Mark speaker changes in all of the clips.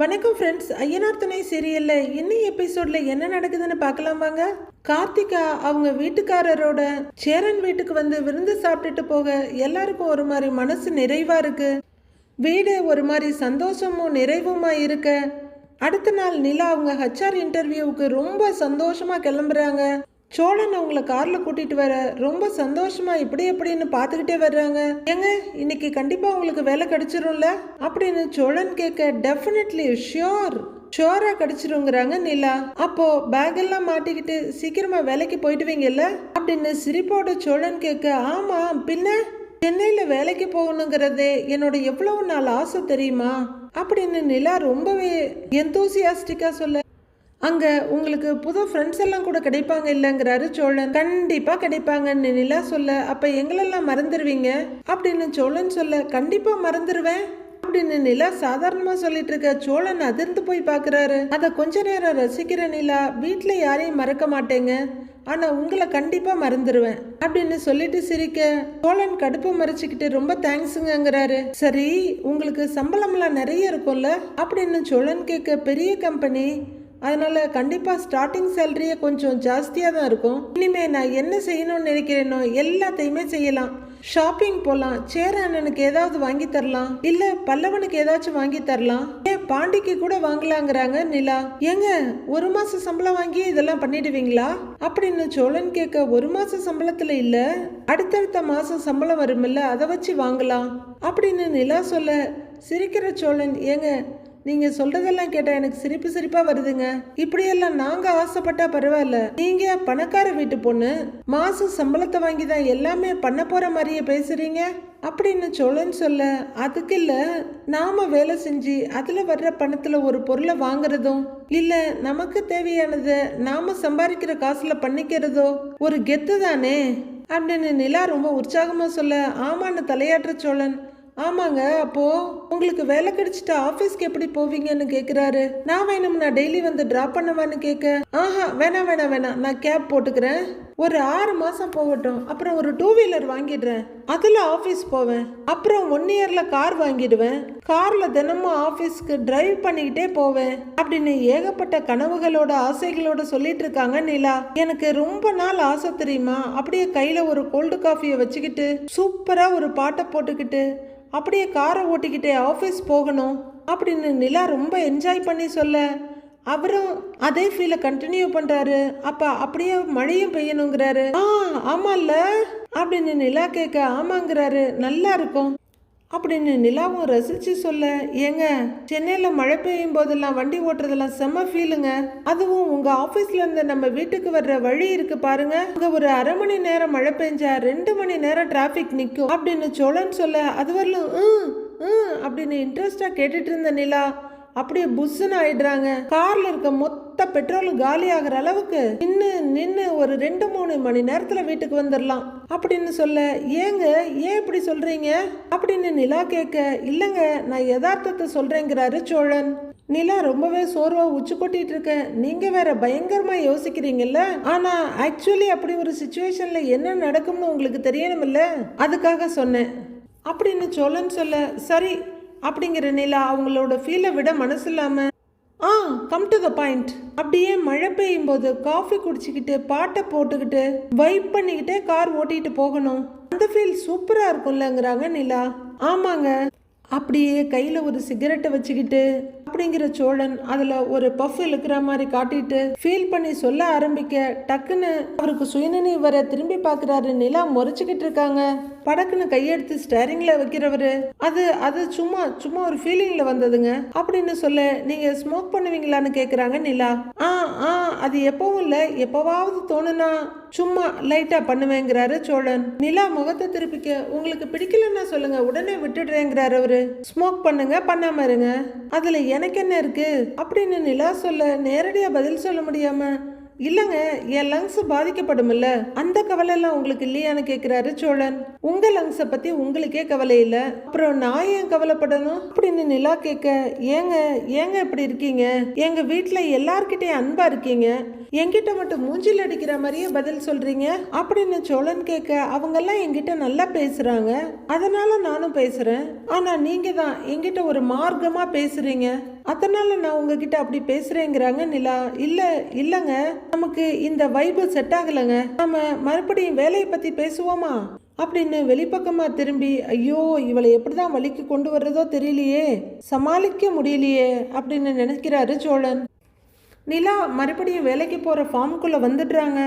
Speaker 1: வணக்கம் ஃப்ரெண்ட்ஸ் ஐயனார் துணை சீரியலில் இன்னும் எபிசோடில் என்ன நடக்குதுன்னு பார்க்கலாம் வாங்க. கார்த்திகா அவங்க வீட்டுக்காரரோட சேரன் வீட்டுக்கு வந்து விருந்து சாப்பிட்டுட்டு போக எல்லாருக்கும் ஒரு மாதிரி மனசு நிறைவாக இருக்கு. வீடு ஒரு மாதிரி சந்தோஷமும் நிறைவுமா இருக்க. அடுத்த நாள் நிலா அவங்க ஹச்ஆர் இன்டர்வியூவுக்கு ரொம்ப சந்தோஷமாக கிளம்புறாங்க. சோழன் அவங்கள காரில் கூட்டிட்டு வர ரொம்ப சந்தோஷமாக இப்படி எப்படின்னு பார்த்துக்கிட்டே வர்றாங்க. ஏங்க இன்னைக்கு கண்டிப்பாக உங்களுக்கு வேலை கிடைச்சிரும்ல? அப்படின்னு சோழன் கேட்க டெஃபினெட்லி ஷியோர் ஷோரா கிடைச்சிருங்கிறாங்க நிலா. அப்போ பேக் எல்லாம் மாட்டிக்கிட்டு சீக்கிரமா வேலைக்கு போயிடுவீங்கல்ல? அப்படின்னு சிரிப்போட சோழன் கேட்க ஆமா பின்ன? சென்னையில் வேலைக்கு போகணுங்கிறது என்னோட எவ்வளவு நாள் ஆசை தெரியுமா? அப்படின்னு நிலா ரொம்பவே எந்தூசியாஸ்டிக்காக சொல்ல அங்கே உங்களுக்கு புது ஃப்ரெண்ட்ஸ் எல்லாம் கூட கிடைப்பாங்க இல்லைங்கிறாரு சோழன். கண்டிப்பாக கிடைப்பாங்கன்னு நிலா சொல்ல அப்போ எங்களெல்லாம் மறந்துடுவீங்க அப்படின்னு சோழன் சொல்ல கண்டிப்பாக மறந்துடுவேன் அப்படின்னு நிலா சாதாரணமாக சொல்லிட்டு இருக்க சோழன் அதிர்ந்து போய் பார்க்குறாரு அதை கொஞ்ச நேரம் ரசிக்கிற நிலா வீட்டில் யாரையும் மறக்க மாட்டேங்க. ஆனால் உங்களை கண்டிப்பாக மறந்துடுவேன் அப்படின்னு சொல்லிட்டு சிரிக்க சோழன் கடுப்பு மறைச்சிக்கிட்டு ரொம்ப தேங்க்ஸுங்கிறாரு சரி உங்களுக்கு சம்பளம்லாம் நிறைய இருக்கும்ல? அப்படின்னு சோழன் கேட்க பெரிய கம்பெனி அதனால் கண்டிப்பாக ஸ்டார்டிங் சேலரியே கொஞ்சம் ஜாஸ்தியாக தான் இருக்கும். இனிமேல் நான் என்ன செய்யணும்னு நினைக்கிறேனோ எல்லாத்தையுமே செய்யலாம். ஷாப்பிங் போகலாம் சேர அண்ணனுக்கு ஏதாவது வாங்கி தரலாம். இல்ல பல்லவனுக்கு ஏதாச்சும் வாங்கி தரலாம். ஏன் பாண்டிக்கு கூட வாங்கலாங்கிறாங்க நிலா. ஏங்க ஒரு மாச சம்பளம் வாங்கி இதெல்லாம் பண்ணிடுவீங்களா? அப்படின்னு சோழன் கேட்க ஒரு மாச சம்பளத்துல இல்ல. அடுத்தடுத்த மாசம் சம்பளம் வருமில்ல அதை வச்சு வாங்கலாம். அப்படின்னு நிலா சொல்ல சிரிக்கிற சோழன் ஏங்க நீங்கள் சொல்றதெல்லாம் கேட்டால் எனக்கு சிரிப்பு சிரிப்பாக வருதுங்க. இப்படியெல்லாம் நாங்கள் ஆசைப்பட்டா பரவாயில்ல. நீங்கள் பணக்கார வீட்டு பொண்ணு மாசம் சம்பளத்தை வாங்கி தான் எல்லாமே பண்ண போகிற மாதிரியே பேசுகிறீங்க அப்படின்னு சோழன் சொல்ல அதுக்கு இல்லை. நாம வேலை செஞ்சு அதில் வர்ற பணத்தில் ஒரு பொருளை வாங்குறதும் இல்லை நமக்கு தேவையானதை நாம் சம்பாதிக்கிற காசில் பண்ணிக்கிறதோ ஒரு கெத்து தானே? அப்படின்னு நிலா ரொம்ப உற்சாகமாக சொல்ல ஆமான்னு தலையாற்ற சோழன். ஆமாங்க அப்போ உங்களுக்கு வேலை கிடைச்சிட்டு ஆபீஸ்க்கு எப்படி போவீங்கன்னு கேக்குறாரு. நான் வேணும்னா டெய்லி வந்து டிராப் பண்ணவான்னு கேட்க ஆஹா வேணாம் வேணாம் வேணாம் நான் கேப் போட்டுக்கிறேன். ஒரு ஆறு மாசம் போகட்டும் அப்புறம் ஒரு டூ வீலர் வாங்கிடுறேன். அதுல ஆபீஸ் போவேன். அப்புறம் ஒன் இயர்ல கார் வாங்கிடுவேன். கார்ல தினமும் ஆபீஸ்க்கு டிரைவ் பண்ணிக்கிட்டே போவேன். அப்படின்னு ஏகப்பட்ட கனவுகளோட ஆசைகளோட சொல்லிட்டு இருக்காங்க நிலா. எனக்கு ரொம்ப நாள் ஆசை தெரியுமா? அப்படியே கையில ஒரு கோல்டு காஃபியை வச்சுக்கிட்டு சூப்பரா ஒரு பாட்டை போட்டுக்கிட்டு அப்படியே காரை ஓட்டிக்கிட்டே ஆஃபீஸ் போகணும் அப்படின்னு நிலா ரொம்ப என்ஜாய் பண்ணி சொல்ல. அவரும் அதே ஃபீலை கண்டினியூ பண்ணுறாரு அப்போ அப்படியே மழையும் பெய்யணுங்கிறாரு. ஆ ஆமாம்ல அப்படின்னு நிலா கேட்க ஆமாங்கிறாரு நல்லா இருக்கும். அப்படின்னு நிலாவும் ரசிச்சு சொல்ல ஏங்க சென்னையில் மழை பெய்யும் போதெல்லாம் வண்டி ஓட்டுறதெல்லாம் செம்ம ஃபீலுங்க அதுவும் உங்கள் ஆஃபீஸ்லேருந்து நம்ம வீட்டுக்கு வர்ற வழி இருக்கு பாருங்க. அங்கே ஒரு அரை மணி நேரம் மழை பெஞ்சா ரெண்டு மணி நேரம் டிராஃபிக் நிற்கும் அப்படின்னு சோழன் சொல்ல அது வரலும் ம் ம் அப்படின்னு இன்ட்ரெஸ்டாக கேட்டுட்டு இருந்த நிலா அப்படியே புஷ்ஷுன்னு ஆயிடுறாங்க. கார்ல இருக்க மொத்த பெட்ரோல் காலி ஆகிற அளவுக்கு நின்று நின்று ஒரு ரெண்டு மூணு மணி நேரத்துல வீட்டுக்கு வந்துடலாம் அப்படின்னு சொல்ல ஏங்க ஏன் இப்படி சொல்றீங்க? அப்படின்னு நிலா கேட்க இல்லைங்க நான் யதார்த்தத்தை சொல்றேங்கிறாரு சோழன். நிலா ரொம்பவே சோர்வா உச்சி கொட்டிட்டு இருக்க. நீங்க வேற பயங்கரமா யோசிக்கிறீங்கல்ல? ஆனா ஆக்சுவலி அப்படி ஒரு சுச்சுவேஷன்ல என்ன நடக்கும்னு உங்களுக்கு தெரியணும்ல அதுக்காக சொன்னேன். அப்படின்னு சொல்லன்னு சொல்ல சரி அப்படிங்கிற நிலா அவங்களோட ஃபீலை விட மனசு இல்லாமல் ஆ கம் டு த பாயிண்ட் அப்படியே மழை பெய்யும் போது காஃபி குடிச்சிக்கிட்டு பாட்டை போட்டுக்கிட்டு வைப் பண்ணிக்கிட்டே கார் ஓட்டிட்டு போகணும். அந்த ஃபீல் சூப்பராக இருக்கும்லங்கிறாங்க நிலா. ஆமாங்க. அப்படியே கையில் ஒரு சிகரெட்டை வச்சுக்கிட்டு அப்படிங்கிற சோழன் அதில் ஒரு பஃப் இழுக்கிற மாதிரி காட்டிட்டு ஃபீல் பண்ணி சொல்ல ஆரம்பிக்க டக்குன்னு அவருக்கு சுயநினைவு வர திரும்பி பார்க்கறாரு நிலா முறைச்சிக்கிட்டு இருக்காங்க. படக்குன்னு கையெடுத்து ஸ்டேரிங்கில் வைக்கிறவர். அது அது சும்மா சும்மா ஒரு ஃபீலிங்கில் வந்ததுங்க. அப்படின்னு சொல்ல நீங்கள் ஸ்மோக் பண்ணுவீங்களான்னு கேட்குறாங்க நிலா. ஆ ஆ அது எப்பவும் இல்லை. எப்போவாவது தோணுனா சும்மா லைட்டாக பண்ணுவேங்கிறாரு சோழன். நிலா முகத்தை திருப்பிக்க உங்களுக்கு பிடிக்கலன்னா சொல்லுங்க. உடனே விட்டுடுறேங்கிறாரு அவரு. ஸ்மோக் பண்ணுங்க பண்ணாம இருங்க. அதில் எனக்கு என்ன இருக்குது அப்படின்னு நிலா சொல்ல நேரடியாக பதில் சொல்ல முடியாமல் இல்லைங்க என் லங்ஸ் பாதிக்கப்படும்ல அந்த கவலை எல்லாம் உங்களுக்கு இல்லையான்னு கேட்குறாரு சோழன். உங்க லங்ஸை பத்தி உங்களுக்கே கவலை இல்ல. அப்புறம் நான் ஏன் கவலைப்படணும்? அப்படின்னு நிலா கேட்க ஏங்க ஏங்க இப்படி இருக்கீங்க? எங்க வீட்டுல எல்லார்கிட்டயும் அன்பா இருக்கீங்க. என்கிட்ட மட்டும் மூஞ்சில் அடிக்கிற மாதிரியே பதில் சொல்றீங்க? அப்படின்னு சோழன் கேட்க அவங்கெல்லாம் என்கிட்ட நல்லா பேசுறாங்க. அதனால நானும் பேசுறேன். ஆனா நீங்க தான் என்கிட்ட ஒரு மார்க்கமா பேசுறீங்க. அதனால் நான் உங்ககிட்ட அப்படி பேசுகிறேங்கிறாங்க நிலா. இல்லை இல்லைங்க. நமக்கு இந்த வைபு செட் ஆகலைங்க. நம்ம மறுபடியும் வேலையை பற்றி பேசுவோமா? அப்படின்னு வெளிப்பக்கமாக திரும்பி ஐயோ இவளை எப்படி தான் வழிக்கு கொண்டு வர்றதோ தெரியலையே. சமாளிக்க முடியலையே அப்படின்னு நினைக்கிறாரு சோழன். நிலா மறுபடியும் வேலைக்கு போகிற ஃபார்முக்குள்ளே வந்துடுறாங்க.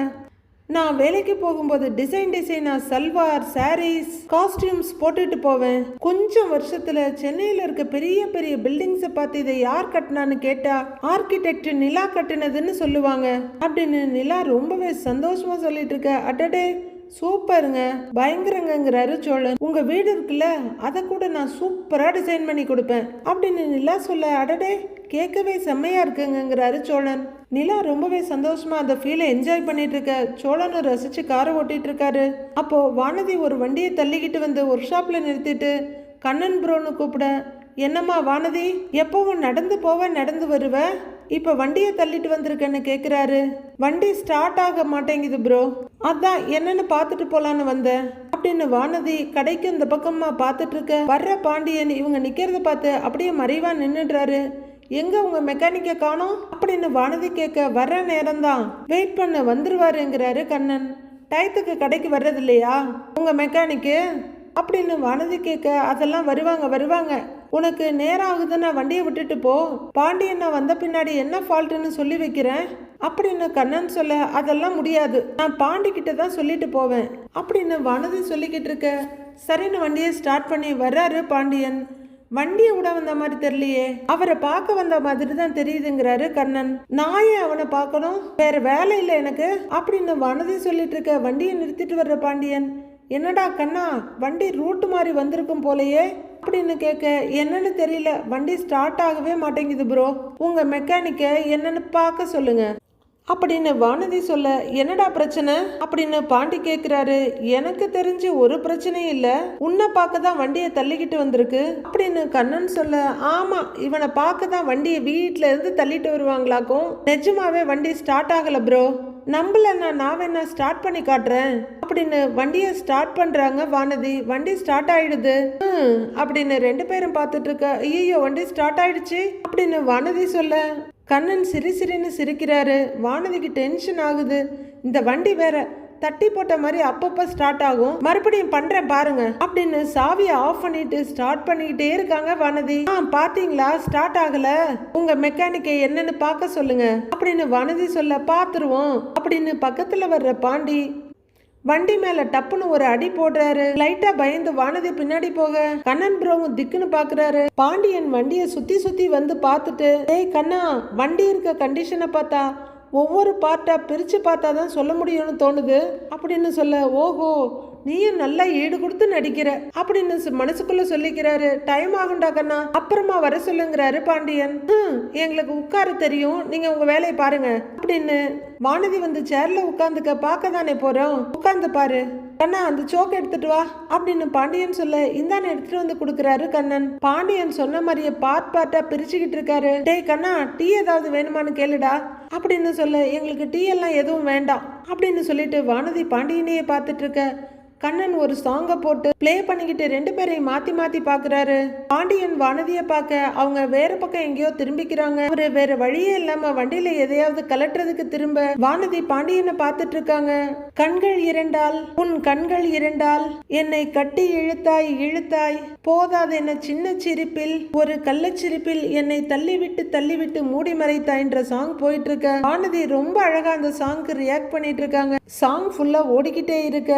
Speaker 1: நான் வேலைக்கு போகும்போது டிசைன் டிசைனா சல்வார் சாரீஸ் காஸ்டியூம்ஸ் போட்டுட்டு போவேன். கொஞ்சம் வருஷத்துல சென்னையில இருக்க பெரிய பெரிய பில்டிங்ஸை பார்த்து இதை யார் கட்டினான்னு கேட்டா ஆர்கிடெக்ட் நிலா கட்டினதுன்னு சொல்லுவாங்க. அப்படின்னு நிலா ரொம்பவே சந்தோஷமா சொல்லிட்டு இருக்க. அடடே சூப்பருங்க. பயங்கரங்கிறாரு சோழன். உங்க வீடு இருக்குல்ல அதை கூட நான் சூப்பரா டிசைன் பண்ணி கொடுப்பேன். அப்படின்னு நிலா சொல்ல அடடே கேட்கவே செம்மையா இருக்குங்கிறாரு சோழன். நிலா ரொம்பவே சந்தோஷமாக அந்த ஃபீலை என்ஜாய் பண்ணிகிட்ருக்க இருக்க ரசித்து காரை ஓட்டிகிட்ருக்காரு இருக்காரு வானதி ஒரு வண்டியை தள்ளிக்கிட்டு வந்து ஒர்க் ஷாப்பில் நிறுத்திட்டு கண்ணன் ப்ரோன்னு கூப்பிட என்னம்மா வானதி எப்போவும் நடந்து போவ நடந்து வருவ? இப்போ வண்டியை தள்ளிட்டு வந்திருக்கேன்னு கேட்குறாரு வண்டி ஸ்டார்ட் ஆக மாட்டேங்குது ப்ரோ அதான் என்னன்னு பார்த்துட்டு போகலான்னு வந்தேன் அப்படின்னு வானதி கடைக்கு இந்த பக்கமாக பார்த்துட்டு இருக்க வர்ற பாண்டியன் இவங்க நிற்கிறத பார்த்து அப்படியே மறைவாக நின்றுடுறாரு எங்க உங்க மெக்கானிக்க காணோம்? அப்படின்னு வானதி கேட்க வர்ற நேரம்தான். வெயிட் பண்ண வந்துருவாருங்கிறாரு கண்ணன். டயத்துக்கு கடைக்கு வர்றது இல்லையா உங்க மெக்கானிக்கு அப்படின்னு வானதி கேட்க அதெல்லாம் வருவாங்க வருவாங்க. உனக்கு நேரம் ஆகுதுன்னா வண்டியை விட்டுட்டு போ. பாண்டியன் நான் வந்த பின்னாடி என்ன ஃபால்ட்டுன்னு சொல்லி வைக்கிறேன்? அப்படின்னு கண்ணன் சொல்ல அதெல்லாம் முடியாது. நான் பாண்டிக்கிட்ட தான் சொல்லிட்டு போவேன். அப்படின்னு வானதி சொல்லிக்கிட்டு இருக்க சரின்னு வண்டியை ஸ்டார்ட் பண்ணி வர்றாரு பாண்டியன். வண்டியை விட வந்த மாதிரி தெரியலையே. அவரை பார்க்க வந்த மாதிரி தான் தெரியுதுங்கிறாரு கண்ணன் நான் ஏன் அவனை பார்க்கணும். வேற வேலை இல்லை எனக்கு. அப்படின்னு வனதி சொல்லிட்டு இருக்க வண்டியை நிறுத்திட்டு வர்ற பாண்டியன். என்னடா கண்ணா வண்டி ரூட் மாதிரி வந்திருக்கும் போலயே. அப்படின்னு கேட்க என்னன்னு தெரியல. வண்டி ஸ்டார்ட் ஆகவே மாட்டேங்குது ப்ரோ உங்க மெக்கானிக்கை என்னன்னு பார்க்க சொல்லுங்க. அப்படின்னு வானதி சொல்ல என்னடா பிரச்சனை? அப்படின்னு பாண்டி கேக்குறாரு. எனக்கு தெரிஞ்சு ஒரு பிரச்சனையும் இல்ல. உன்னை பார்க்க தான் வண்டியை தள்ளிக்கிட்டு வந்திருக்கு. அப்படின்னு கண்ணன் சொல்ல ஆமா இவனை பார்க்க தான் வண்டியை வீட்ல இருந்து தள்ளிட்டு வருவாங்களாக்கும். நிஜமாவே வண்டி ஸ்டார்ட் ஆகல ப்ரோ நம்பலண்ணா நான் வேணா ஸ்டார்ட் பண்ணி காட்டுறேன். அப்படின்னு வண்டியை ஸ்டார்ட் பண்றாங்க வானதி. வண்டி ஸ்டார்ட் ஆயிடுது. அப்படின்னு ரெண்டு பேரும் பார்த்துட்டு இருக்க ஐயோ வண்டி ஸ்டார்ட் ஆயிடுச்சு. அப்படின்னு வானதி சொல்ல கண்ணன் சிரி சிரின்னு சிரிக்கிறாரு. வானதிக்கு டென்ஷன் ஆகுது. இந்த வண்டி வேற தட்டி போட்ட மாதிரி அப்பப்போ ஸ்டார்ட் ஆகும். மறுபடியும் பண்றேன் பாருங்க அப்படின்னு சாவியை ஆஃப் பண்ணிட்டு ஸ்டார்ட் பண்ணிக்கிட்டே இருக்காங்க வானதி. ஆ பாத்தீங்களா? ஸ்டார்ட் ஆகல. உங்க மெக்கானிக்கை என்னன்னு பார்க்க சொல்லுங்க அப்படின்னு வனதி சொல்ல பாத்துருவோம் அப்படின்னு பக்கத்துல வர்ற பாண்டி வண்டி மேல டப்புன்னு ஒரு அடி போடுறாரு. லைட்டா பயந்து வானதி பின்னாடி போக. கண்ணன் ப்ரோவும் திக்குன்னு பாக்குறாரு. பாண்டியன் வண்டியை சுத்தி சுத்தி வந்து பார்த்துட்டு ஏய் கண்ணா வண்டி இருக்க கண்டிஷனை பார்த்தா ஒவ்வொரு பார்ட்டா பிரிச்சு பார்த்தா தான் சொல்ல முடியும்னு தோணுது. அப்படின்னு சொல்ல ஓஹோ நீயும் நல்லா ஈடு கொடுத்து நடிக்கிற அப்படின்னு மனசுக்குள்ள சொல்லிக்கிறாரு. டைம் ஆகும்டா கண்ணா. அப்புறமா வர சொல்லுங்கிறாரு பாண்டியன். எங்களுக்கு உட்கார தெரியும். நீங்க உங்க வேலையை பாருங்க. அப்படின்னு வானதி வந்து சேர்ல உட்காந்துக்க பார்க்க தானே போறோம். உட்காந்து பாரு. கண்ணா அந்த சோக்கு எடுத்துட்டு வா. அப்படின்னு பாண்டியன் சொல்ல இந்தானே எடுத்துட்டு வந்து கொடுக்குறாரு கண்ணன். பாண்டியன் சொன்ன மாதிரியே பார்ட் பார்ட்டா பிரிச்சுக்கிட்டு இருக்காரு. டேய் கண்ணா டீ ஏதாவது வேணுமான்னு கேளுடா. அப்படின்னு சொல்ல எங்களுக்கு டீ எல்லாம் எதுவும் வேண்டாம். அப்படின்னு சொல்லிட்டு வானதி பாண்டியனையே பார்த்துட்டு இருக்க கண்ணன் ஒரு சாங்கை போட்டு ப்ளே பண்ணிக்கிட்டு ரெண்டு பேரையும் மாத்தி மாத்தி பாக்குறாரு. பாண்டியன் வானதியை பார்க்க அவங்க வேற பக்கம் எங்கேயோ திரும்பிக்கிறாங்க. அவரு வேற வழியே இல்லாம வண்டியில எதையாவது கலட்டுறதுக்கு திரும்ப வானதி பாண்டியனை பார்த்துட்டு இருக்காங்க. கண்கள் இரண்டால் உன் கண்கள் இரண்டால் என்னை கட்டி இழுத்தாய் இழுத்தாய். போதாது என்ன சின்ன சிரிப்பில் ஒரு கள்ளச்சிரிப்பில் என்னை தள்ளிவிட்டு தள்ளிவிட்டு மூடி மறைத்தாய்ன்ற சாங் போயிட்டு இருக்க. வானதி ரொம்ப அழகா அந்த சாங்க்கு ரியாக்ட் பண்ணிட்டு இருக்காங்க. சாங் ஃபுல்லா ஓடிக்கிட்டே இருக்க.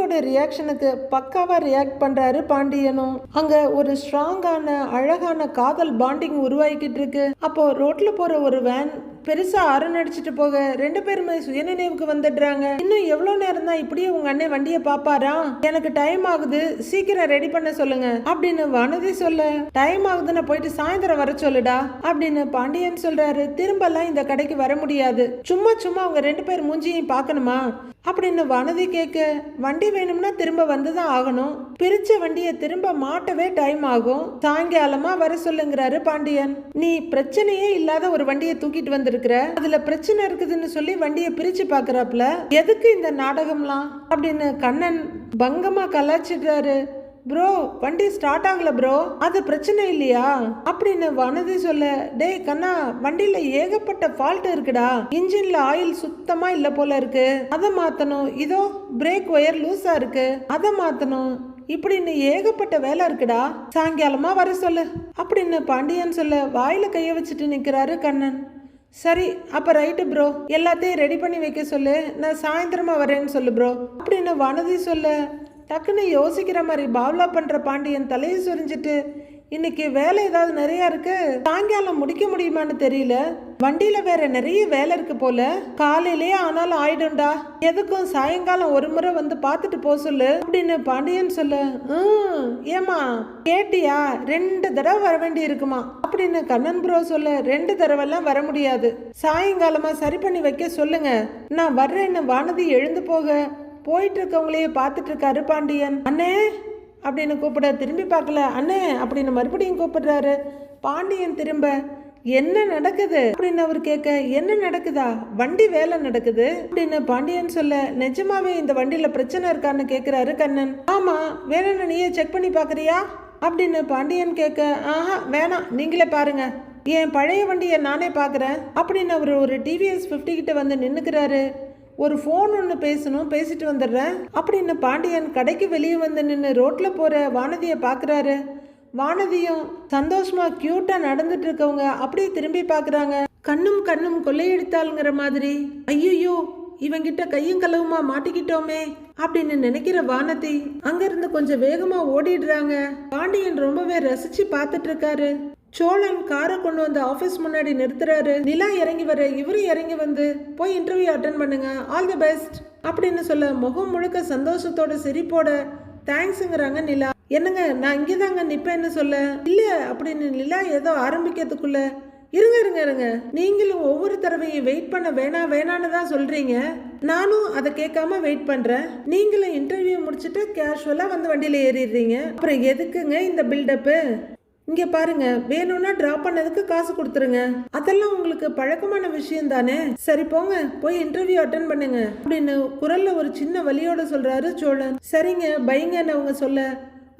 Speaker 1: வானதியோட ரியாக்ஷனுக்கு பக்காவாக ரியாக்ட் பண்றாரு பாண்டியனும். அங்க ஒரு ஸ்ட்ராங்கான அழகான காதல் பாண்டிங் உருவாகிக்கிட்டு இருக்கு. அப்போ ரோட்டில் போற ஒரு வேன் பெருசா அரண் அடிச்சிட்டு போக ரெண்டு பேருமே சுயநினைவுக்கு வந்துடுறாங்க. இன்னும் எவ்வளவு நேரம் தான் இப்படியே உங்க அண்ணன் வண்டியை பாப்பாரா? எனக்கு டைம் ஆகுது சீக்கிரம் ரெடி பண்ண சொல்லுங்க. அப்படின்னு வனதி சொல்ல டைம் ஆகுதுன்னு போயிட்டு சாயந்தரம் வர சொல்லுடா அப்படின்னு பாண்டியன் சொல்றாரு. திரும்பலாம் இந்த கடைக்கு வர முடியாது. சும்மா சும்மா அவங்க ரெண்டு பேர் மூஞ்சியும் பார்க்கணுமா? அப்படின்னு வனதி கேட்க வண்டி வேணும்னா திரும்ப வந்துதான் ஆகணும். பிரிச்ச வண்டியை திரும்ப மாட்டவே டைம் ஆகும். சாயங்காலமா வர சொல்லுங்கிறாரு பாண்டியன். நீ பிரச்சனையே இல்லாத ஒரு வண்டியை தூக்கிட்டு வந்து வந்திருக்கிற? அதுல பிரச்சனை இருக்குதுன்னு சொல்லி வண்டியை பிரிச்சு பாக்குறாப்ல எதுக்கு இந்த நாடகம்லாம்? அப்படின்னு கண்ணன் பங்கமா கலாச்சிடுறாரு ப்ரோ வண்டி ஸ்டார்ட் ஆகல ப்ரோ. அது பிரச்சனை இல்லையா? அப்படின்னு வனதி சொல்ல டேய் கண்ணா வண்டியில ஏகப்பட்ட ஃபால்ட் இருக்குடா. இன்ஜின்ல ஆயில் சுத்தமா இல்ல போல இருக்கு. அதை மாத்தணும். இதோ பிரேக் ஒயர் லூஸா இருக்கு. அதை மாத்தணும். இப்படின்னு ஏகப்பட்ட வேலை இருக்குடா. சாயங்காலமா வர சொல்லு. அப்படின்னு பாண்டியன் சொல்ல வாயில கைய வச்சுட்டு நிக்கிறாரு கண்ணன். சரி அப்போ ரைட்டு ப்ரோ எல்லாத்தையும் ரெடி பண்ணி வைக்க சொல்லு. நான் சாயந்தரமாக வரேன்னு சொல்லு ப்ரோ அப்படின்னு வனதி சொல்ல டக்குன்னு யோசிக்கிற மாதிரி பாவ்லா பண்ணுற பாண்டியன் தலையை சொரிஞ்சிட்டு இன்னைக்கு வேலை ஏதாவது நிறைய இருக்கு. சாயங்காலம் முடிக்க முடியுமான்னு தெரியல. வண்டியில வேற நிறைய வேலை இருக்கு போல. காலையிலேயே ஆனாலும் ஆயிடும்டா. எதுக்கும் சாயங்காலம் ஒரு முறை வந்து பார்த்துட்டு போக சொல்லு. அப்படின்னு பாண்டியன் சொல்லு. "ம், ஏம்மா கேட்டியா? ரெண்டு தடவை வர வேண்டி இருக்குமா? அப்படின்னு கண்ணன் ப்ரோ சொல்ல. ரெண்டு தடவைலாம் வர முடியாது. சாயங்காலமா சரி பண்ணி வைக்க சொல்லுங்க. நான் வர்றேன்னு வானதி எழுந்து போக. போயிட்டு இருக்கவங்களையே பார்த்துட்டு இருக்காரு பாண்டியன். அண்ணே அப்படின்னு கூப்பிட திரும்பி பார்க்கல. அண்ணே அப்படின்னு மறுபடியும் கூப்பிடுறாரு. பாண்டியன் திரும்ப என்ன நடக்குது? அப்படின்னு அவர் கேட்க என்ன நடக்குதா? வண்டி வேலை நடக்குது? அப்படின்னு பாண்டியன் சொல்ல நிஜமாவே இந்த வண்டியில பிரச்சனை இருக்கான்னு கேட்கிறாரு கண்ணன். ஆமா வேணும்னு நீயே செக் பண்ணி பாக்குறியா அப்படின்னு பாண்டியன் கேட்க ஆஹா வேணாம் நீங்களே பாருங்க. என் பழைய வண்டியை நானே பார்க்குறேன். அப்படின்னு அவர் ஒரு டிவிஎஸ் ஃபிஃப்டி கிட்ட வந்து நின்றுக்கிறாரு ஒரு ஃபோன் ஒன்று பேசணும் பேசிட்டு வந்துடுறேன். அப்படின்னு பாண்டியன் கடைக்கு வெளியே வந்து நின்று ரோட்டில் போகிற வானதியை பார்க்குறாரு வானதியும் சந்தோஷமா க்யூட்டாக நடந்துட்டு இருக்கவங்க அப்படியே திரும்பி பார்க்குறாங்க கண்ணும் கண்ணும் கொள்ளையடித்தாளுங்கிற மாதிரி. ஐயோ இவங்கிட்ட கையும் கலவுமா மாட்டிக்கிட்டோமே அப்படின்னு நினைக்கிற வானதி அங்கிருந்து கொஞ்சம் வேகமா ஓடிடுறாங்க. பாண்டியன் ரொம்பவே ரசிச்சு பார்த்துட்டு இருக்காரு. சோழன் காரை கொண்டு வந்து ஆஃபீஸ் முன்னாடி நிறுத்துறாரு. நிலா இறங்கி வர இவரும் இறங்கி வந்து போய் இன்டர்வியூ அட்டன் பண்ணுங்க. ஆல் தி பெஸ்ட் அப்படின்னு சொல்ல முகம் முழுக்க சந்தோஷத்தோட சிரிப்போட தேங்க்ஸுங்கிறாங்க நிலா. என்னங்க நான் இங்கே தாங்க நிற்பேன்னு சொல்ல? இல்லை அப்படின்னு நிலா ஏதோ ஆரம்பிக்கிறதுக்குள்ள இருங்க இருங்க இருங்க. நீங்களும் ஒவ்வொரு தடவையும் வெயிட் பண்ண வேணாம் வேணான்னு தான் சொல்றீங்க. நானும் அதை கேட்காம வெயிட் பண்றேன். நீங்களும் இன்டர்வியூ முடிச்சுட்டு கேஷுவலா வந்து வண்டியில ஏறிடுறீங்க. அப்புறம் எதுக்குங்க இந்த பில்டப்பு இங்க பாருங்க வேணும்னா டிரா பண்ணதுக்கு காசு கொடுத்துருங்க. அதெல்லாம் உங்களுக்கு பழக்கமான விஷயம் தானே? சரி போங்க போய் இன்டர்வியூ அட்டன் பண்ணுங்க. அப்படின்னு குரல்ல ஒரு சின்ன வழியோட சொல்றாரு சோழன். சரிங்க பைங்கன்னு அவங்க சொல்ல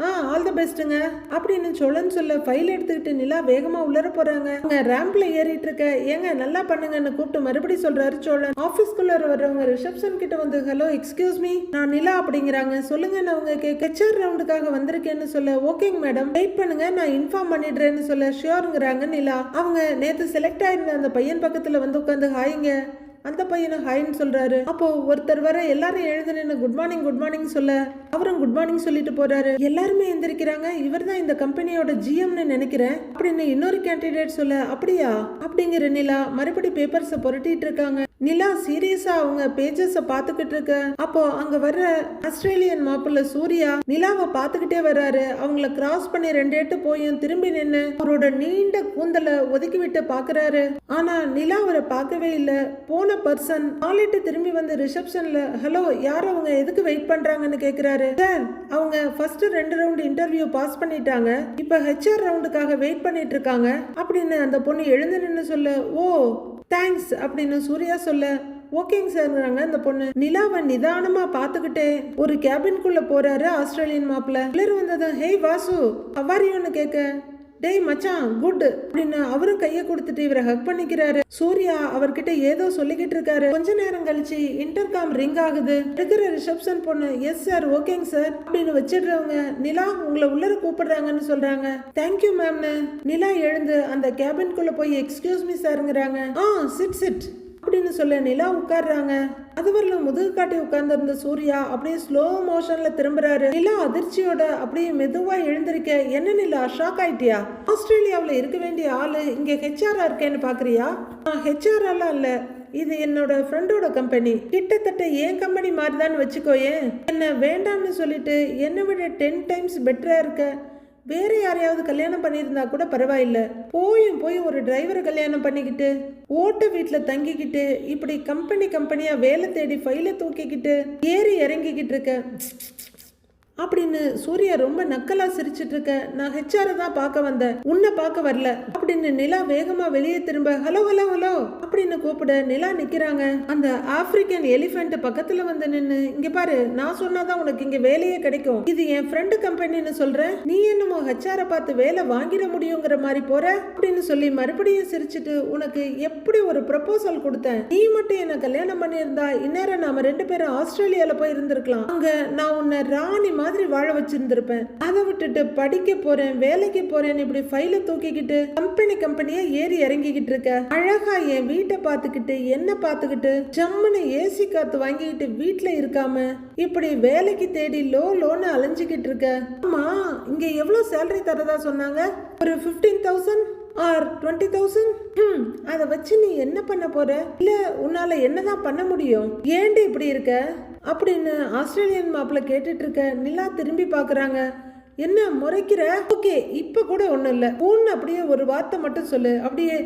Speaker 1: ஆ ஆல் த பெஸ்ட்டுங்க அப்படின்னு சொல்லன்னு சொல்ல ஃபைல் எடுத்துக்கிட்டு நிலா வேகமாக உள்ளர போகிறாங்க அவங்க ரேம்பில் ஏறிட்டு இருக்க ஏங்க நல்லா பண்ணுங்கன்னு கூப்பிட்டு மறுபடி சொல்கிறாரு சோழன். ஆஃபீஸ்க்குள்ளே வர்றவங்க ரிசப்ஷன் கிட்ட வந்து ஹலோ எக்ஸ்கியூஸ் மீ நான் நிலா அப்படிங்கிறாங்க. சொல்லுங்கன்னு அவங்க கேட்க ஹெச்ஆர் ரவுண்டுக்காக வந்திருக்கேன்னு சொல்ல ஓகேங்க மேடம் வெயிட் பண்ணுங்க நான் இன்ஃபார்ம் பண்ணிடுறேன்னு சொல்ல ஷியோருங்கிறாங்க நிலா. அவங்க நேற்று செலக்ட் ஆயிருந்த அந்த பையன் பக்கத்தில் வந்து உட்காந்து ஹாய்ங்க அந்த பையனை ஹாய்ன்னு சொல்றாரு. அப்போ ஒருத்தர் வர எல்லாரும் எழுந்து நின்று குட் மார்னிங் குட் மார்னிங் சொல்ல அவரும் குட் மார்னிங் சொல்லிட்டு போறாரு. எல்லாருமே எந்திரிக்கிறாங்க. இவர் தான் இந்த கம்பெனியோட ஜிஎம்னு நினைக்கிறேன். அப்படின்னு இன்னொரு கேண்டிடேட் சொல்ல அப்படியா? அப்படிங்கிற நிலா மறுபடி பேப்பர்ஸை புரட்டிட்டு இருக்காங்க. நிலா சீரியஸா அவங்க பேஜஸ பாத்துக்கிட்டு இருக்க. அப்போ அங்க வர்ற ஆஸ்திரேலியன் மாப்பிள்ள சூர்யா நிலாவை பாத்துக்கிட்டே வர்றாரு. அவங்கள கிராஸ் பண்ணி ரெண்டு எட்டு போயும் திரும்பி நின்னு அவரோட நீண்ட கூந்தலை ஒதுக்கி விட்டு பாக்குறாரு ஆனா நிலா அவரை பார்க்கவே இல்ல. போன பர்சன் நாளிட்டு திரும்பி வந்து ரிசப்ஷன்ல ஹலோ யார் அவங்க? எதுக்கு வெயிட் பண்றாங்கன்னு கேக்குறாரு. சார் அவங்க ஃபர்ஸ்ட் ரெண்டு ரவுண்ட் இன்டர்வியூ பாஸ் பண்ணிட்டாங்க. இப்ப ஹெச்ஆர் ரவுண்டுக்காக வெயிட் பண்ணிட்டு இருக்காங்க. அப்படின்னு அந்த பொண்ணு எழுந்து நின்னு சொல்ல ஓ தேங்க்ஸ் அப்படின்னு சூர்யா சொல்ல ஓகேங்க சார்ங்கிறாங்க அந்த பொண்ணு. நிலாவை நிதானமா பாத்துக்கிட்டே ஒரு கேபின்குள்ள போறாரு ஆஸ்திரேலியன் மாப்பிள்ள. உள்ளர் வந்ததும் ஹேய் வாசு அவாரியோன்னு கேட்க டேய் மச்சான் குட் அப்படின்னு அவரும் கையை கொடுத்துட்டு இவரை ஹக் பண்ணிக்கிறாரு. சூர்யா அவர்கிட்ட ஏதோ சொல்லிக்கிட்டு இருக்காரு. கொஞ்ச நேரம் கழிச்சு இன்டர்காம் ரிங் ஆகுது. இருக்கிற ரிசப்ஷன் பொண்ணு எஸ் சார் ஓகேங்க சார் அப்படின்னு வச்சிடுறவங்க நிலா உங்களை உள்ளர கூப்பிடுறாங்கன்னு சொல்றாங்க. தேங்க்யூ மேம்னு நிலா எழுந்து அந்த கேபின்குள்ள போய் எக்ஸ்கியூஸ் மீ சாருங்கிறாங்க ஆ சிட் சிட் அப்படின்னு சொல்ல நிலா உட்கார்றாங்க. அதுவரில் முதுகு காட்டி உட்கார்ந்திருந்த சூர்யா அப்படியே ஸ்லோ மோஷன்ல திரும்புறாரு. நிலா அதிர்ச்சியோட அப்படியே மெதுவா எழுந்திருக்க என்ன நிலா ஷாக் ஆயிட்டியா? ஆஸ்திரேலியாவில் இருக்க வேண்டிய ஆளு இங்க ஹெச்ஆரா இருக்கேன்னு பாக்குறியா? ஹெச்ஆர் எல்லாம் இல்ல. இது என்னோட ஃப்ரெண்டோட கம்பெனி கிட்டத்தட்ட என் கம்பெனி மாதிரி தான் வச்சுக்கோயேன். என்ன வேண்டாம்னு சொல்லிட்டு என்னை விட டென் டைம்ஸ் பெட்டரா இருக்க. வேற யாரையாவது கல்யாணம் பண்ணியிருந்தா கூட பரவாயில்ல. போயும் போய் ஒரு டிரைவரை கல்யாணம் பண்ணிக்கிட்டு ஓட்ட வீட்டில் தங்கிக்கிட்டு இப்படி கம்பெனி கம்பெனியாக வேலை தேடி ஃபைலை தூக்கிக்கிட்டு ஏறி இறங்கிக்கிட்டு இருக்க. அப்படின்னு சூர்யா ரொம்ப நக்கலா சிரிச்சிட்டு இருக்க நான் ஹெச்ஆரை தான் பார்க்க வந்தேன். உன்னை பார்க்க வரல. அப்படின்னு நிலா வேகமா வெளியே திரும்ப ஹலோ ஹலோ ஹலோ. அப்படின்னு கூப்பிட நிலா நிக்கிறாங்க. அந்த ஆப்பிரிக்கன் எலிஃபென்ட் பக்கத்துல வந்து நின்னு இங்க பாரு நான் சொன்னாதான் உனக்கு இங்க வேலையே கிடைக்கும். இது என் ஃப்ரெண்டு கம்பெனின்னு சொல்றேன் நீ என்னமோ ஹெச்ஆரை பார்த்து வேலை வாங்கிட முடியுங்கிற மாதிரி போற. அப்படின்னு சொல்லி மறுபடியும் சிரிச்சிட்டு உனக்கு எப்படி ஒரு ப்ரப்போசல் கொடுத்தேன்? நீ மட்டும் என்ன கல்யாணம் பண்ணியிருந்தா இந்நேரம் நாம ரெண்டு பேரும் ஆஸ்திரேலியால போய் இருந்திருக்கலாம் அங்க நான் உன்னை ராணி மாதிரி மாதிரி வாழ வச்சிருந்திருப்பேன். அதை விட்டுட்டு படிக்க போறேன் வேலைக்கு போறேன் இப்படி ஃபைல தூக்கிக்கிட்டு கம்பெனி கம்பெனியா ஏறி இறங்கிக்கிட்டு இருக்க. அழகா என் வீட்டை பார்த்துக்கிட்டு என்ன பார்த்துக்கிட்டு ஜம்முன்னு ஏசி காத்து வாங்கிக்கிட்டு வீட்டுல இருக்காம இப்படி வேலைக்கு தேடி லோ லோன்னு அலைஞ்சுக்கிட்டு இருக்க. ஆமா இங்க எவ்வளவு சேலரி தரதா சொன்னாங்க? ஒரு fifteen thousand or twenty thousand அதை வச்சு நீ என்ன பண்ண போற? இல்ல உன்னால என்னதான் பண்ண முடியும்? ஏன்டி இப்படி இருக்க? அப்படின்னு ஆஸ்திரேலியன் மாப்பிள்ள கேட்டுட்டு இருக்க நிலா திரும்பி பாக்குறாங்க என்ன முறைக்கிற? ஓகே இப்ப கூட ஒண்ணும் இல்ல. ஊன்னு அப்படியே ஒரு வார்த்தை மட்டும் சொல்லு. அப்படியே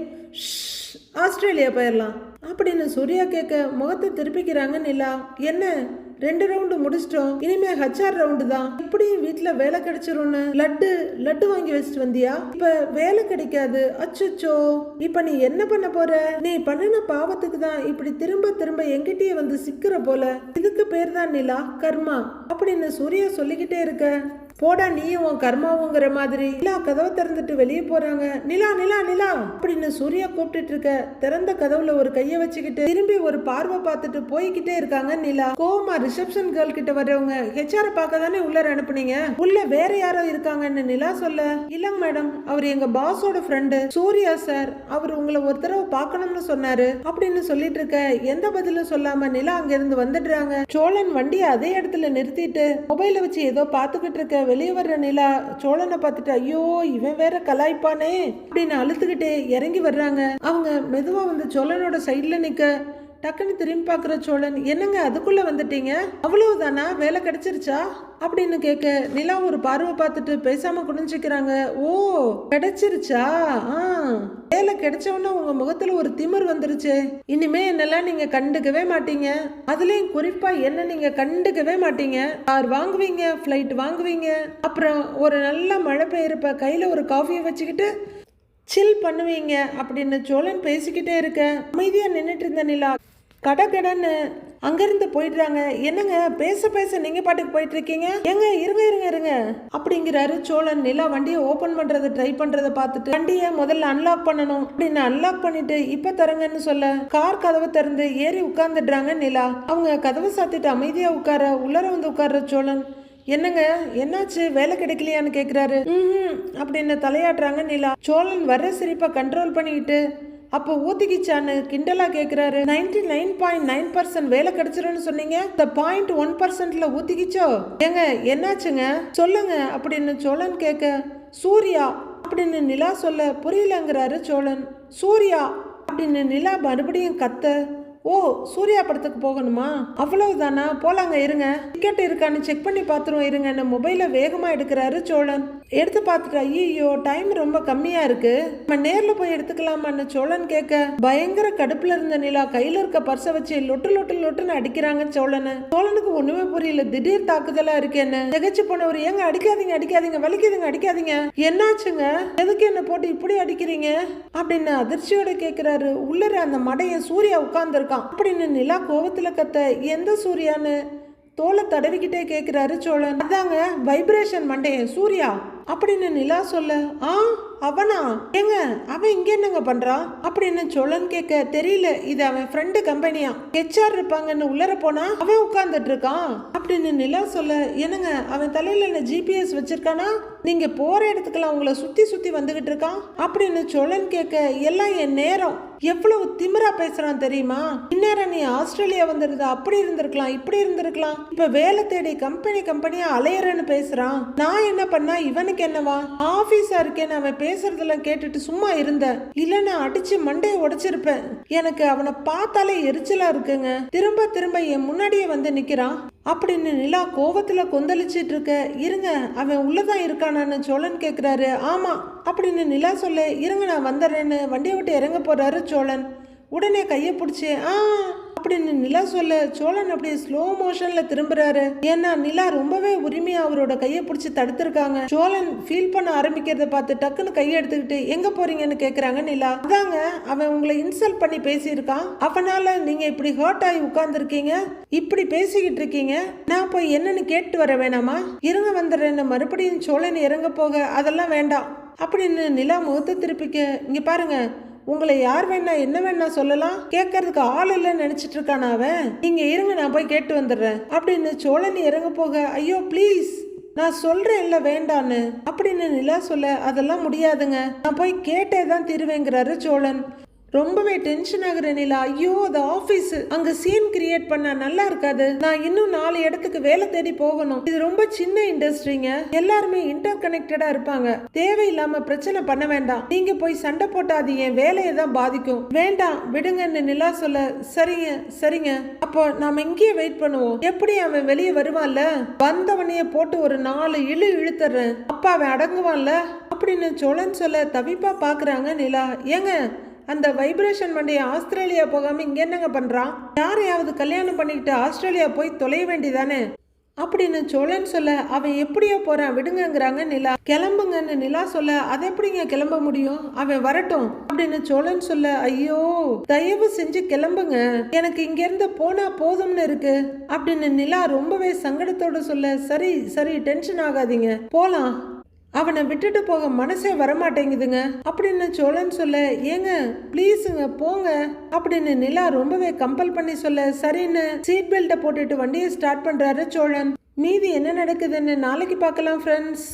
Speaker 1: ஆஸ்திரேலியா போயிடலாம் அப்படின்னு சூர்யா கேட்க முகத்தை திருப்பிக்கிறாங்க நிலா. என்ன? ரெண்டு ரவுண்டு முடிச்சிட்டோம். இனிமே ஹச்ஆர் ரவுண்டு தான். இப்படியும் வீட்ல வேலை கிடைச்சிரும்னு லட்டு லட்டு வாங்கி வச்சுட்டு வந்தியா? இப்ப வேலை கிடைக்காது. அச்சோ இப்ப நீ என்ன பண்ண போற? நீ பண்ணின பாவத்துக்கு தான் இப்படி திரும்ப திரும்ப எங்கிட்டயே வந்து சிக்கிற போல. இதுக்கு பேர் தான் நிலா கர்மா. அப்படின்னு சூர்யா சொல்லிக்கிட்டே இருக்க. போடா நீயும் உன் கர்மாவுங்கிற மாதிரி. நிலா கதவை திறந்துட்டு வெளியே போறாங்க. நிலா நிலா நிலா அப்படின்னு சூர்யா கூப்பிட்டுட்டு இருக்க. திறந்த கதவுல ஒரு கைய வச்சுக்கிட்டு திரும்பி ஒரு பார்வை பார்த்துட்டு போய்கிட்டே இருக்காங்க நிலா. கோமா ரிசப்ஷன் கேர்ள் கிட்ட வர்றவங்க ஹெச்ஆர் பார்க்க தானே உள்ள அனுப்புனீங்க? உள்ள வேற யாரோ இருக்காங்கன்னு நிலா சொல்ல. இல்லங்க மேடம் அவர் எங்க பாஸோட ஃப்ரெண்டு சூர்யா சார் அவர் உங்களை ஒரு தடவை பார்க்கணும்னு சொன்னாரு. அப்படின்னு சொல்லிட்டு இருக்க. எந்த பதிலும் சொல்லாம நிலா அங்கிருந்து வந்துடுறாங்க. சோழன் வண்டியை அதே இடத்துல நிறுத்திட்டு மொபைல வச்சு ஏதோ பார்த்துக்கிட்டு இருக்க. வெளியே வர்ற நிலா சோழனை பார்த்துட்டு ஐயோ இவன் வேற கலாய்ப்பானே அப்படின்னு அழுத்துக்கிட்டே இறங்கி வர்றாங்க. அவங்க மெதுவா வந்து சோழனோட சைடில் நிக்க டக்குன்னு திரும்பி பார்க்குற சோழன் என்னங்க அதுக்குள்ளே வந்துட்டீங்க? அவ்வளவுதானா? வேலை கிடைச்சிருச்சா? அப்படின்னு கேட்க நிலா ஒரு பார்வை பார்த்துட்டு பேசாம குனிஞ்சிக்கிறாங்க. ஓ கிடைச்சிருச்சா? ஆ வேலை கிடைச்சவொன்னே உங்க முகத்துல ஒரு திமிர் வந்துருச்சு. இனிமே என்னெல்லாம் நீங்க கண்டுக்கவே மாட்டீங்க? அதுலயும் குறிப்பா என்ன நீங்க கண்டுக்கவே மாட்டீங்க? கார் வாங்குவீங்க ஃப்ளைட் வாங்குவீங்க அப்புறம் ஒரு நல்ல மழை பெய்யறப்ப கையில ஒரு காஃபியை வச்சுக்கிட்டு சில் பண்ணுவீங்க அப்படின்னு சோழன் பேசிக்கிட்டே இருக்க அமைதியா நின்றுட்டு இருந்த நிலா கடகடன்னு அங்கிருந்து போயிடுறாங்க. என்னங்க? பேச பேச நீங்க பாட்டுக்கு போயிட்டு இருக்கீங்க ஏங்க இருங்க இருங்க இருங்க. அப்படிங்கிறாரு சோழன். நிலா வண்டியை ஓபன் பண்றதை ட்ரை பண்றதை பார்த்துட்டு வண்டியை முதல்ல அன்லாக் பண்ணணும். அப்படின்னு அன்லாக் பண்ணிட்டு இப்ப தரங்கன்னு சொல்ல. கார் கதவை திறந்து ஏறி உட்கார்ந்துடுறாங்க நிலா. அவங்க கதவை சாத்திட்டு அமைதியா உட்கார உள்ளர வந்து உட்கார்ற சோழன். என்னங்க? என்னாச்சு? வேலை கிடைக்கலையான்னு கேக்குறாரு. ம்ஹும் அப்படின்னு தலையாட்டுறாங்க நிலா. சோழன் வர்ற சிரிப்பை கண்ட்ரோல் பண்ணிக்கிட்டு அப்போ ஊத்திக்கிச்சான்னு கிண்டலா கேட்கிறாரு ninety nine point nine percent வேலை கிடைச்சிரும்னு சொன்னீங்க. இந்த பாயிண்ட் ஒன் பர்சன்ட்ல ஊத்திக்கிச்சோ? ஏங்க என்னாச்சுங்க? சொல்லுங்க அப்படின்னு சோழன் கேட்க சூர்யா அப்படின்னு நிலா சொல்ல புரியலங்கிறாரு சோழன். சூர்யா அப்படின்னு நிலா மறுபடியும் கத்த. ஓ சூர்யா படத்துக்கு போகணுமா? அவ்வளவுதானா? போலாங்க இருங்க. டிக்கெட் இருக்கான்னு செக் பண்ணி பார்த்துருவோம் இருங்கன்னு மொபைலை வேகமா எடுக்கிறாரு சோழன். எடுத்து பார்த்துட்டு ஐயோ டைம் ரொம்ப கம்மியா இருக்கு. நம்ம நேர்ல போய் எடுத்துக்கலாமான்னு சோழன் கேட்க பயங்கர கடுப்புல இருந்த நிலா கையில இருக்க பர்ஸை வச்சு லொட்டு லொட்டு லொட்டுன்னு அடிக்கிறாங்க சோழனை. சோழனுக்கு ஒண்ணுமே புரியல திடீர் தாக்குதலா இருக்கேன்னு திகச்சு போனவர் ஏங்க அடிக்காதீங்க அடிக்காதீங்க வலிக்குதுங்க அடிக்காதீங்க. என்னாச்சுங்க? எதுக்கு என்ன போட்டு இப்படி அடிக்கிறீங்க? அப்படின்னு அதிர்ச்சியோட கேக்குறாரு. உள்ளர அந்த மடைய சூர்யா உட்கார்ந்துருக்கான். அப்படின்னு நிலா கோவத்துல கத்த எந்த சூர்யான்னு? தோலை தடவிக்கிட்டே கேட்குறாரு சோழன். அதாங்க வைப்ரேஷன் மண்டையன் சூர்யா அப்படின்னு நிலா சொல்ல ஆ அவனா? ஏங்க அவன் இங்க என்னங்க பண்றான் அப்படின்னு சோழன் கேட்க தெரியல இது அவன் ஃப்ரெண்டு கம்பெனியா ஹெச்ஆர் இருப்பாங்கன்னு உள்ளர போனா அவன் உட்கார்ந்துட்டு இருக்கான்? அப்படின்னு நிலா சொல்ல என்னங்க அவன் தலையில என்ன ஜிபிஎஸ் வச்சிருக்கானா? நீங்க போற இடத்துக்குலாம் உங்களை சுத்தி சுத்தி வந்துகிட்டு இருக்கான்? அப்படின்னு சோழன் கேட்க எல்லாம் என் நேரம். எவ்வளவு திமிரா பேசுறான் தெரியுமா? இந்நேரம் நீ ஆஸ்திரேலியா வந்திருந்தா அப்படி இருந்திருக்கலாம் இப்படி இருந்திருக்கலாம். இப்ப வேலை தேடி கம்பெனி கம்பெனியா அலையறன்னு பேசுறான். நான் என்ன பண்ணா இவனுக்கு என்னவா ஆபீஸா இருக்கேன்னு அவன் பேசுறதெல்லாம் கேட்டுட்டு சும்மா இருந்தேன் இல்லைன்னா அடிச்சு மண்டையை உடைச்சிருப்பேன். எனக்கு அவனை பார்த்தாலே எரிச்சலா இருக்குங்க. திரும்ப திரும்ப என் முன்னாடியே வந்து நிக்கிறான். அப்படின்னு நிலா கோவத்துல கொந்தளிச்சிட்டு இருக்க இருங்க அவன் உள்ளதான் இருக்கானான்னு சோழன் கேக்குறாரு. ஆமா அப்படின்னு நிலா சொல்ல இருங்க நான் வந்துடுறேன்னு வண்டியை விட்டு இறங்க போறாரு சோழன். உடனே கையை பிடிச்சி ஆ அப்படின்னு நிலா சொல்ல சோழன் அப்படியே ஸ்லோ மோஷன்ல திரும்புறாரு. ஏன்னா நிலா ரொம்பவே உரிமையா அவரோட கையை பிடிச்சி தடுத்திருக்காங்க. சோழன் ஃபீல் பண்ண ஆரம்பிக்கிறத பார்த்து டக்குன்னு கையை எடுத்துக்கிட்டு எங்க போறீங்கன்னு கேக்குறாங்க நிலா. அதாங்க அவன் உங்களை இன்சல்ட் பண்ணி பேசியிருக்கான். அவனால நீங்க இப்படி ஹர்ட் ஆகி உட்கார்ந்துருக்கீங்க? இப்படி பேசிக்கிட்டு இருக்கீங்க? நான் போய் என்னன்னு கேட்டு வர வேணாமா? இருங்க வந்துடுறேன்னு மறுபடியும் சோழன் இறங்க போக அதெல்லாம் வேண்டாம் அப்படின்னு நிலா முகத்தை திருப்பிக்க இங்க பாருங்க உங்களை யார் வேணா என்ன வேணா சொல்லலாம். கேட்கறதுக்கு ஆள் இல்லைன்னு நினைச்சிட்டு இருக்கானா அவன்? நீங்க இருங்க நான் போய் கேட்டு வந்துடுறேன். அப்படின்னு சோழன் இறங்க போக ஐயோ ப்ளீஸ் நான் சொல்றேன் இல்ல வேண்டான்னு. அப்படின்னு நிலா சொல்ல அதெல்லாம் முடியாதுங்க. நான் போய் கேட்டே தான் தீருவேங்கிறாரு சோழன். ரொம்பவே டென்ஷன் ஆகுற நிலா ஐயோ அது ஆபீஸ் அங்க சீன் கிரியேட் பண்ண நல்லா இருக்காது. நான் இன்னும் நாலு இடத்துக்கு வேலை தேடி போகணும். இது ரொம்ப சின்ன இண்டஸ்ட்ரிங்க எல்லாருமே இன்டர் கனெக்டடா இருப்பாங்க. தேவையில்லாம பிரச்சனை பண்ண வேண்டாம். நீங்க போய் சண்டை போட்டா அது என் வேலையை தான் பாதிக்கும். வேண்டாம் விடுங்கன்னு நிலா சொல்ல சரிங்க சரிங்க. அப்போ நாம இங்கேயே வெயிட் பண்ணுவோம். எப்படி அவன் வெளியே வருவான்ல? வந்தவனையே போட்டு ஒரு நாலு இழு இழுத்துறேன். அப்பா அவன் அடங்குவான்ல? அப்படின்னு சோழன் சொல்ல தவிப்பா பாக்குறாங்க நிலா. ஏங்க அந்த வைப்ரேஷன் வண்டி ஆஸ்திரேலியா போகாம இங்க என்னங்க பண்றான்? யாரையாவது கல்யாணம் பண்ணிக்கிட்டு ஆஸ்திரேலியா போய் தொலைய வேண்டிதானே அப்படின்னு சோழன் சொல்ல அவன் எப்படியோ போறான் விடுங்கங்கிறாங்க நிலா. கிளம்புங்கன்னு நிலா சொல்ல அது எப்படிங்க கிளம்ப முடியும்? அவன் வரட்டும். அப்படின்னு சோழன் சொல்ல ஐயோ தயவு செஞ்சு கிளம்புங்க. எனக்கு இங்க இருந்து போனா போதும்னு இருக்கு. அப்படின்னு நிலா ரொம்பவே சங்கடத்தோட சொல்ல சரி சரி டென்ஷன் ஆகாதீங்க. போலாம். அவனை விட்டுட்டு போக மனசே வரமாட்டேங்குதுங்க. அப்படின்னு சோழன் சொல்ல ஏங்க ப்ளீஸுங்க போங்க அப்படின்னு நிலா ரொம்பவே கம்பல் பண்ணி சொல்ல சரின்னு சீட் பெல்ட்டை போட்டுட்டு வண்டியை ஸ்டார்ட் பண்ணுறாரு சோழன். மீதி என்ன நடக்குதுன்னு நாளைக்கு பார்க்கலாம் ஃப்ரெண்ட்ஸ்